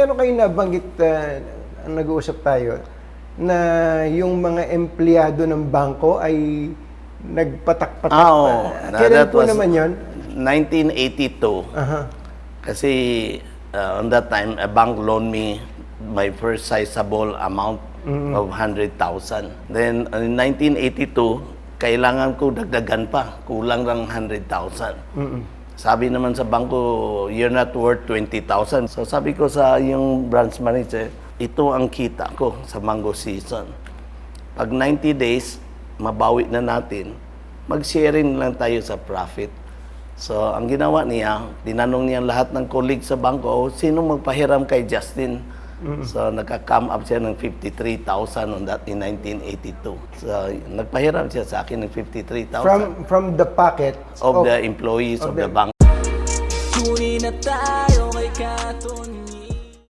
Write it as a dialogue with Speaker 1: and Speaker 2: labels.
Speaker 1: meron kayong nabanggit, uh, nag-uusap tayo, na yung mga empleyado ng bangko ay nagpatak-patak.
Speaker 2: Ah, oo.
Speaker 1: pa. Kailan po naman yun?
Speaker 2: 1982.
Speaker 1: Aha.
Speaker 2: Kasi uh, on that time, a bank loaned me my first sizable amount of 100,000. Then uh, in 1982, kailangan ko dagdagan pa. Kulang lang 100,000. Sabi naman sa bangko, you're not worth 20,000. So sabi ko sa yung branch manager, ito ang kita ko sa mango season. Pag 90 days, mabawi na natin, mag-sharing lang tayo sa profit. So, ang ginawa niya, tinanong niya lahat ng colleagues sa bangko, "Oh, sino magpahiram kay Justin? So, nagka-come up siya ng 53,000 on that in 1982. So, nagpahiram siya sa akin ng 53,000
Speaker 1: From from the pocket
Speaker 2: of the employees of,
Speaker 1: of
Speaker 2: the
Speaker 1: the-
Speaker 2: bank.
Speaker 3: Kunin na tayo